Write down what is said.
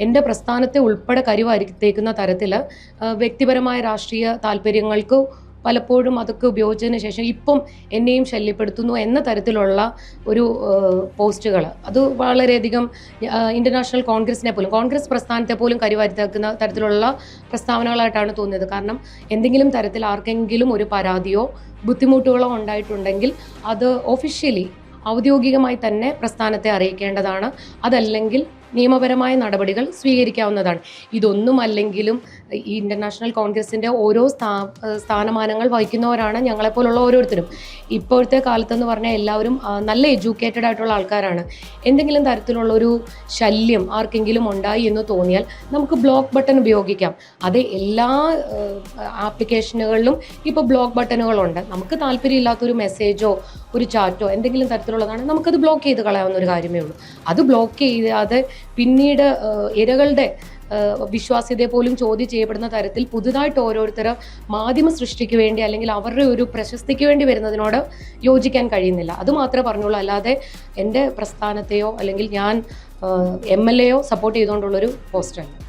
എന്റെ പ്രസ്ഥാനത്തെ ഉൾപ്പെടെ കരിവാരിത്തേക്കുന്ന തരത്തിൽ വ്യക്തിപരമായ രാഷ്ട്രീയ താല്പര്യങ്ങൾക്ക് പലപ്പോഴും അതൊക്കെ ഉപയോഗിച്ചതിന് ശേഷം ഇപ്പം എന്നെയും ശല്യപ്പെടുത്തുന്നു എന്ന തരത്തിലുള്ള ഒരു പോസ്റ്റുകൾ അത് വളരെയധികം ഇന്റർനാഷണൽ കോൺഗ്രസിനെ പോലും കോൺഗ്രസ് പ്രസ്ഥാനത്തെ പോലും കരിവാരിത്തേക്കുന്ന തരത്തിലുള്ള പ്രസ്താവനകളായിട്ടാണ് തോന്നിയത്. കാരണം എന്തെങ്കിലും തരത്തിൽ ആർക്കെങ്കിലും ഒരു പരാതിയോ ബുദ്ധിമുട്ടുകളോ ഉണ്ടായിട്ടുണ്ടെങ്കിൽ അത് ഒഫീഷ്യലി ഔദ്യോഗികമായി തന്നെ പ്രസ്ഥാനത്തെ അറിയിക്കേണ്ടതാണ്. അതല്ലെങ്കിൽ നിയമപരമായ നടപടികൾ സ്വീകരിക്കാവുന്നതാണ്. ഇതൊന്നും അല്ലെങ്കിലും ഈ ഇന്റർനാഷണൽ കോൺഗ്രസിന്റെ ഓരോ സ്ഥാ സ്ഥാനമാനങ്ങൾ വഹിക്കുന്നവരാണ് ഞങ്ങളെപ്പോലുള്ള ഓരോരുത്തരും. ഇപ്പോഴത്തെ കാലത്തെന്ന് പറഞ്ഞാൽ എല്ലാവരും നല്ല എഡ്യൂക്കേറ്റഡ് ആയിട്ടുള്ള ആൾക്കാരാണ്. എന്തെങ്കിലും തരത്തിലുള്ള ഒരു ശല്യം ആർക്കെങ്കിലും ഉണ്ടായി എന്ന് തോന്നിയാൽ നമുക്ക് ബ്ലോക്ക് ബട്ടൺ ഉപയോഗിക്കാം. അത് എല്ലാ ആപ്ലിക്കേഷനുകളിലും ഇപ്പോൾ ബ്ലോക്ക് ബട്ടണുകളുണ്ട്. നമുക്ക് താല്പര്യമില്ലാത്തൊരു മെസ്സേജോ ഒരു ചാറ്റോ എന്തെങ്കിലും തരത്തിലുള്ളതാണ് നമുക്കത് ബ്ലോക്ക് ചെയ്ത് കളയാവുന്ന ഒരു കാര്യമേ ഉള്ളൂ. അത് ബ്ലോക്ക് ചെയ്യാതെ പിന്നീട് ഇരകളുടെ വിശ്വാസ്യതയെ പോലും ചോദ്യം ചെയ്യപ്പെടുന്ന തരത്തിൽ പുതുതായിട്ട് ഓരോരുത്തർ മാധ്യമ സൃഷ്ടിക്ക് വേണ്ടി അല്ലെങ്കിൽ അവരുടെ ഒരു പ്രശസ്തിക്ക് വേണ്ടി വരുന്നതിനോട് യോജിക്കാൻ കഴിയുന്നില്ല. അത് മാത്രമേ പറഞ്ഞുള്ളൂ. അല്ലാതെ എന്റെ പ്രസ്ഥാനത്തെയോ അല്ലെങ്കിൽ ഞാൻ എം എൽ എയോ സപ്പോർട്ട് ചെയ്തുകൊണ്ടുള്ളൊരു പോസ്റ്റല്ല